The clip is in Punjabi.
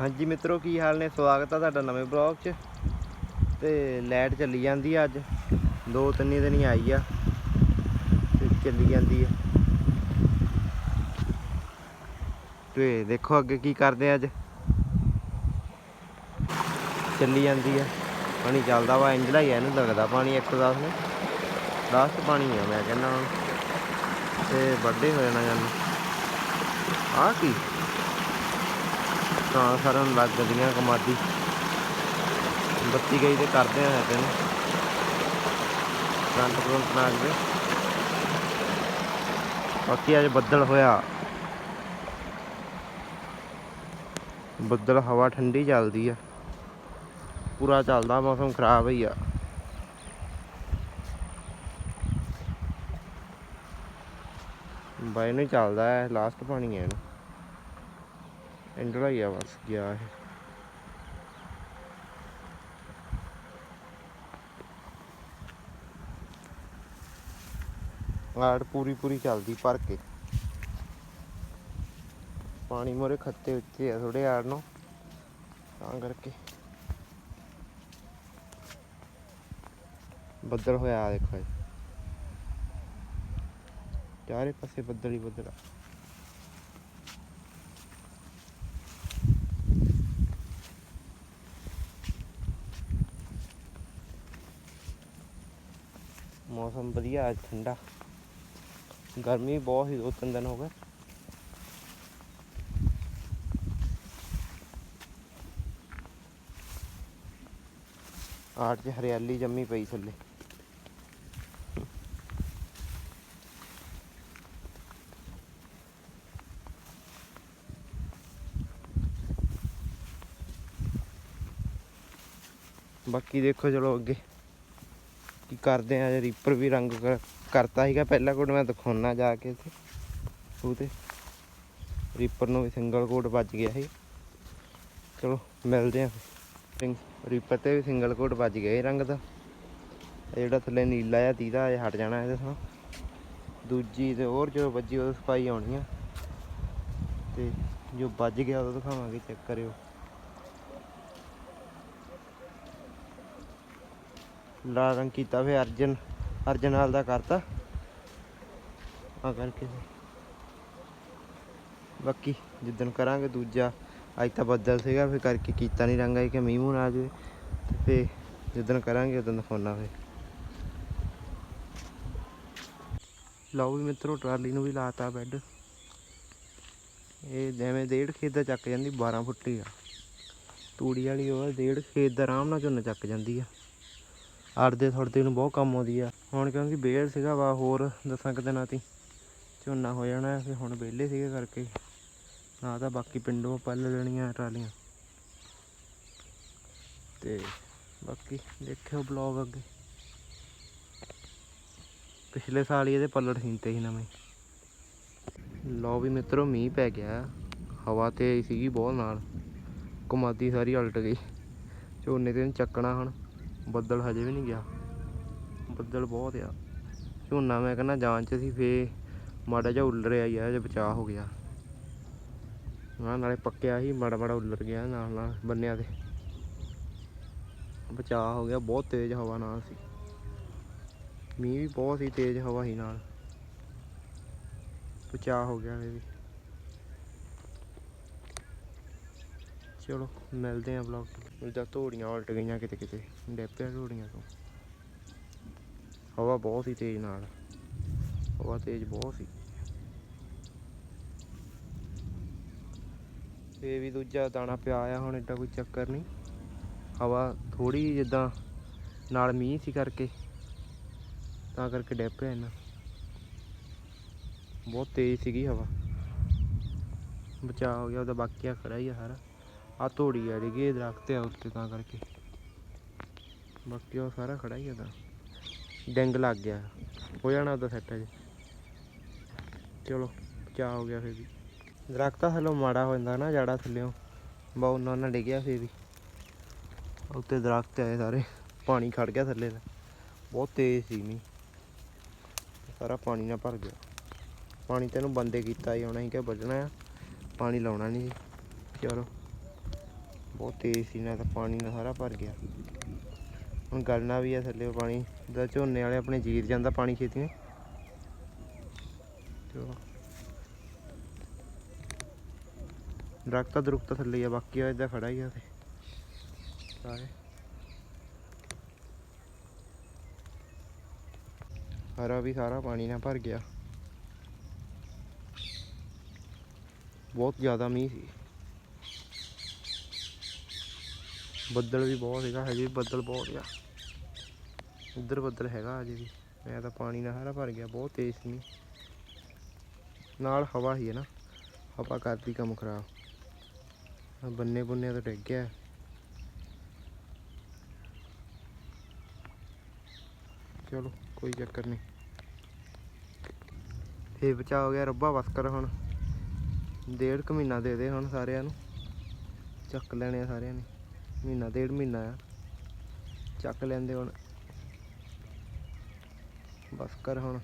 ਹਾਂਜੀ ਮਿੱਤਰੋ, ਕੀ ਹਾਲ ਨੇ? ਸਵਾਗਤ ਆ ਤੁਹਾਡਾ ਨਵੇਂ ਬਲੌਗ 'ਚ। ਤੇ ਲਾਈਟ ਚੱਲੀ ਜਾਂਦੀ ਆ ਅੱਜ। ਦੋ ਤਿੰਨ ਦਿਨ ਹੀ ਆਈ ਆ ਤੇ ਚੱਲੀ ਜਾਂਦੀ ਆ। ਤੇ ਦੇਖੋ ਅੱਗੇ ਕੀ ਕਰਦੇ ਆ ਅੱਜ। ਚੱਲੀ ਜਾਂਦੀ ਆ। ਪਾਣੀ ਚੱਲਦਾ ਵਾ ਇੰਜਲਾ ਹੀ ਆ, ਇਹਨੂੰ ਲੱਗਦਾ ਪਾਣੀ 110 ਨੇ। 10 ਪਾਣੀ ਆ, ਮੈਂ ਕਹਿੰਦਾ ਹੁਣ। ਤੇ ਵੱਡੇ ਹੋ ਜਾਣਾ ਜਾਨ। ਆ ਕੀ? ਤਾਂ ਸਾਰਿਆਂ ਲੱਗ ਗਈਆਂ ਕਮਾਦੀ। ਬੱਤੀ ਗਈ ਤੇ ਕਰਦੇ ਆ ਹੈਗੇ ਨੇ। ਕਰੰਟ ਕਰੰਟ ਨਾ ਆਵੇ ਬਾਕੀ ਅੱਜ ਬੱਦਲ ਹੋਇਆ। ਬੱਦਲ ਹਵਾ ਠੰਡੀ ਚੱਲਦੀ ਆ। ਪੂਰਾ ਚੱਲਦਾ, ਮੌਸਮ ਖਰਾਬ ਹੀ ਆ। ਬਾਈ ਨੂੰ ਚੱਲਦਾ ਹੈ ਲਾਸਟ ਪਾਣੀ ਹੈ ਇਹਨੂੰ। ਐਂਡਲਾ ਹੀ ਆ ਬਸ, ਗਿਆ ਇਹ। ਆੜ ਪੂਰੀ ਪੂਰੀ ਚੱਲਦੀ ਭਰ ਕੇ। ਪਾਣੀ ਮੋਰੇ ਖੱਤੇ ਉੱਤੇ ਆ ਥੋੜੇ ਆੜ ਨੂੰ, ਤਾਂ ਕਰਕੇ। ਬੱਦਲ ਹੋਇਆ ਦੇਖੋ ਜੀ ਚਾਰੇ ਪਾਸੇ ਬੱਦਲ ਹੀ ਬੱਦਲ ਆ। ਮੌਸਮ ਵਧੀਆ, ਅੱਜ ਠੰਡਾ। ਗਰਮੀ ਬਹੁਤ ਹੀ ਦੋ ਤਿੰਨ ਦਿਨ ਹੋ ਗਏ। ਆੜ 'ਚ ਹਰਿਆਲੀ ਜੰਮੀ ਪਈ ਥੱਲੇ। ਬਾਕੀ ਦੇਖੋ, ਚਲੋ ਅੱਗੇ। ਕਰਦੇ ਆ ਰੀਪਰ ਵੀ ਰੰਗ ਕਰ- ਕਰਤਾ ਸੀਗਾ ਪਹਿਲਾ ਕੋਟ, ਮੈਂ ਦਿਖਾਉਣਾ ਜਾ ਕੇ ਤੇ ਉਹ ਤੇ ਰੀਪਰ ਨੂੰ ਵੀ ਸਿੰਗਲ ਕੋਟ ਵੱਜ ਗਿਆ ਸੀ। ਚਲੋ, ਮਿਲਦੇ ਆ। ਫਿਰ। ਰੀਪਰ ਤੇ ਵੀ ਸਿੰਗਲ ਕੋਟ ਵੱਜ ਗਿਆ ਇਹ ਰੰਗ ਦਾ। ਜਿਹੜਾ ਥੱਲੇ ਨੀਲਾ ਆ ਦੀਦਾ ਹਟ ਜਾਣਾ ਇਹਦੇ ਤੋਂ ਦੂਜੀ ਤੇ ਹੋਰ ਜਦੋਂ ਵੱਜੀ, ਉਹ ਸਫ਼ਾਈ ਆਉਣੀ ਆ। ਤੇ ਜੋ ਵੱਜ ਗਿਆ, ਉਹ ਦਿਖਾਵਾਂਗੇ ਚੈੱਕ ਕਰਿਓ। ਲਾਲ ਰੰਗ ਕੀਤਾ ਫੇ ਅਰਜਨ ਅਰਜਨ ਨਾਲ ਦਾ ਕਰਤਾ। ਆ ਕਰਕੇ। ਬਾਕੀ ਜਿੱਦਣ ਕਰਾਂਗੇ ਦੂਜਾ, ਅੱਜ ਤਾਂ ਬੱਦਲ ਸੀਗਾ ਫੇ ਕਰਕੇ ਕੀਤਾ ਨਹੀਂ ਰੰਗ ਆਈ ਕਿ ਮੀਂਹ ਮੂੰਹ ਨਾ ਆ ਜਾਵੇ। ਤੇ ਫੇ ਜਿੱਦਣ ਕਰਾਂਗੇ, ਉਦੋਂ ਦਿਖਾਉਣਾ ਫੇ ਲਓ ਵੀ ਮਿੱਤਰੋ, ਟਰਾਲੀ ਨੂੰ ਵੀ ਲਾਤਾ ਬੈੱਡ। ਇਹ ਜਿਵੇਂ ਡੇਢ ਖੇਤ ਦਾ ਚੱਕ ਜਾਂਦੀ 12 ਫੁੱਟੀ ਆ। ਤੂੜੀ ਵਾਲੀ ਉਹ ਡੇਢ ਖੇਤ ਦਾ ਆਰਾਮ ਨਾਲ ਝੋਨਾ ਚੱਕ ਜਾਂਦੀ ਆ। ਅੜਦੇ ਥੋੜਦੇ ਨੂੰ ਬਹੁਤ ਕੰਮ ਆਉਂਦੀ ਆ। ਹੁਣ ਕਿਉਂਕਿ ਬੇਲ ਸੀਗਾ ਵਾ, ਹੋਰ ਦਸਾਂ ਕੁ ਦਿਨਾਂ ਤੀ। ਝੋਨਾ ਹੋ ਜਾਣਾ ਫਿਰ ਹੁਣ ਵਿਹਲੇ ਸੀਗੇ ਕਰਕੇ। ਨਾ ਤਾਂ ਬਾਕੀ ਪਿੰਡੋਂ ਪੱਲ ਲੈਣੀਆਂ ਟਰਾਲੀਆਂ। ਤੇ ਬਾਕੀ ਦੇਖਿਓ ਬਲੌਗ ਅੱਗੇ। ਪਿਛਲੇ ਸਾਲ ਹੀ ਇਹਦੇ ਪੱਲੜ ਸੀਂਤੇ ਸੀ ਨਵੇਂ। ਲਓ ਵੀ ਮਿੱਤਰੋ, ਮੀਂਹ ਪੈ ਗਿਆ। ਹਵਾ ਤੇ ਸੀਗੀ ਬਹੁਤ ਨਾਲ। ਕਮਾਦੀ ਸਾਰੀ ਉਲਟ ਗਈ। ਝੋਨੇ ਤੇ ਚੱਕਣਾ ਹੁਣ। ਬੱਦਲ ਹਜੇ ਵੀ ਨਹੀਂ ਗਿਆ। ਬੱਦਲ ਬਹੁਤ ਆ। ਝੋਨਾ ਮੈਂ ਕਹਿੰਦਾ ਜਾਨ ਚ ਸੀ ਫੇ ਮਾੜਾ ਜਿਹਾ ਉੱਲਰ ਰਿਹਾ ਯਾਰ ਜੇ ਬਚਾਅ ਹੋ ਗਿਆ। ਹਾਂ, ਨਾਲੇ ਪੱਕਿਆ ਸੀ ਮਾੜਾ ਮਾੜਾ ਉੱਲਰ ਗਿਆ ਨਾਲ ਨਾਲ ਬੰਨਿਆ ਤੇ। ਬਚਾਅ ਹੋ ਗਿਆ, ਬਹੁਤ ਤੇਜ਼ ਹਵਾ ਨਾਲ ਸੀ। ਮੀਂਹ ਵੀ ਬਹੁਤ ਸੀ, ਤੇਜ਼ ਹਵਾ ਸੀ ਨਾਲ। ਬਚਾਅ ਹੋ ਗਿਆ ਇਹ ਵੀ। ਚਲੋ, ਮਿਲਦੇ ਆਂ ਬਲੌਗ ਉਹਦਾ ਧੂੜੀਆਂ ਉਲਟ ਗਈਆਂ ਕਿਤੇ ਕਿਤੇ ਡੈਪਿਆ ਧੂੜੀਆਂ ਤੋਂ। ਹਵਾ ਬਹੁਤ ਸੀ ਤੇਜ਼ ਨਾਲ। ਹਵਾ ਤੇਜ਼ ਬਹੁਤ ਸੀ। ਇਹ ਵੀ ਦੂਜਾ ਦਾਣਾ ਪਿਆ ਆ, ਹੁਣ ਏਡਾ ਕੋਈ ਚੱਕਰ ਨਹੀਂ। ਹਵਾ ਥੋੜੀ ਜਿੱਦਾਂ ਨਾਲ ਮੀਂਹ ਸੀ ਕਰਕੇ, ਤਾਂ ਕਰਕੇ ਡੈਪਿਆ ਇਹਨਾਂ। ਬਹੁਤ ਤੇਜ਼ ਸੀਗੀ ਹਵਾ। ਬਚਾਅ ਹੋ ਗਿਆ, ਉਹਦਾ ਬਾਕੀ ਆ ਖੜਾ ਹੀ ਆ ਸਾਰਾ। ਆ ਧੋੜੀ ਆ ਡਿੱਗੀ ਦਰਖਤ ਆ ਉੱਤੇ ਤਾਂ ਕਰਕੇ। ਬਾਕੀ ਉਹ ਸਾਰਾ ਖੜਾ ਹੀ ਆ ਤਾਂ ਡੰਗ ਲੱਗ ਗਿਆ। ਹੋ ਜਾਣਾ ਉਹਦਾ ਸੈੱਟ ਅਜੇ ਚਲੋ, ਬਚਾਅ ਹੋ ਗਿਆ ਫਿਰ ਵੀ। ਦਰਖਤ ਤਾਂ ਥੱਲੋਂ ਮਾੜਾ ਹੋ ਜਾਂਦਾ ਨਾ ਜਾੜਾ ਥੱਲਿਓਂ। ਬਾ ਉਹਨਾਂ ਨਾਲ ਡਿੱਗਿਆ ਫਿਰ ਵੀ। ਉੱਤੇ ਦਰਖਤ ਆਏ ਸਾਰੇ। ਪਾਣੀ ਖੜ ਗਿਆ ਥੱਲੇ ਦਾ। ਬਹੁਤ ਤੇਜ਼ ਸੀ ਮੀਂਹ। ਸਾਰਾ ਪਾਣੀ ਨਾਲ ਭਰ ਗਿਆ। ਪਾਣੀ ਤੈਨੂੰ ਬੰਦੇ ਕੀਤਾ ਹੀ ਆਉਣਾ ਹੀ ਕਿ ਵੱਜਣਾ ਆ। ਪਾਣੀ ਲਾਉਣਾ ਨਹੀਂ ਸੀ। ਚਲੋ। ਬਹੁਤ ਤੇਜ਼ ਸੀ, ਨਾ ਤਾਂ ਪਾਣੀ ਨਾਲ ਸਾਰਾ ਭਰ ਗਿਆ। ਹੁਣ ਗਲਣਾ ਵੀ ਆ ਥੱਲੇ ਪਾਣੀ, ਦਾ ਝੋਨੇ ਵਾਲੇ ਆਪਣੇ ਜੀਰ ਜਾਂਦਾ ਪਾਣੀ ਖੇਤੀ ਨੂੰ। ਚਲੋ ਦਰਖਤਾਂ ਦਰੁਖਤਾਂ ਥੱਲੇ ਆ, ਬਾਕੀ ਆ ਇਦਾਂ ਖੜਾ ਹੀ ਆ ਤੇ ਸਾਰੇ। ਹਰਾ ਵੀ ਸਾਰਾ ਪਾਣੀ ਨਾਲ ਭਰ ਗਿਆ। ਬਹੁਤ ਜ਼ਿਆਦਾ ਮੀਂਹ ਸੀ। ਬੱਦਲ ਵੀ ਬਹੁਤ ਸੀਗਾ ਹਜੇ ਵੀ ਬੱਦਲ ਬਹੁਤ ਆ। ਉੱਧਰ ਬੱਦਲ ਹੈਗਾ ਅਜੇ ਵੀ। ਮੈਂ ਤਾਂ ਪਾਣੀ ਨਾਲ ਸਾਰਾ ਭਰ ਗਿਆ, ਬਹੁਤ ਤੇਜ਼ ਸੀ। ਨਾਲ ਹਵਾ ਹੀ ਹੈ ਨਾ, ਹਵਾ ਕਰਦੀ ਕੰਮ ਖਰਾਬ। ਆਹ ਬੰਨੇ ਬੁੰਨੇ ਤਾਂ ਡਿੱਗ ਗਿਆ। ਚਲੋ, ਕੋਈ ਚੱਕਰ ਨਹੀਂ। ਫੇਰ ਬਚਾ ਹੋ ਗਿਆ ਰੱਬਾ ਬਸ ਕਰ ਹੁਣ। ਡੇਢ ਕੁ ਮਹੀਨਾ ਦੇ ਦੇ ਹੁਣ ਸਾਰਿਆਂ ਨੂੰ। ਚੱਕ ਲੈਣੇ ਆ ਸਾਰਿਆਂ ਨੇ। ਮਹੀਨਾ ਡੇਢ ਮਹੀਨਾ ਆ। ਚੱਕ ਲੈਂਦੇ ਹੁਣ। ਬਸ ਕਰ ਹੁਣ।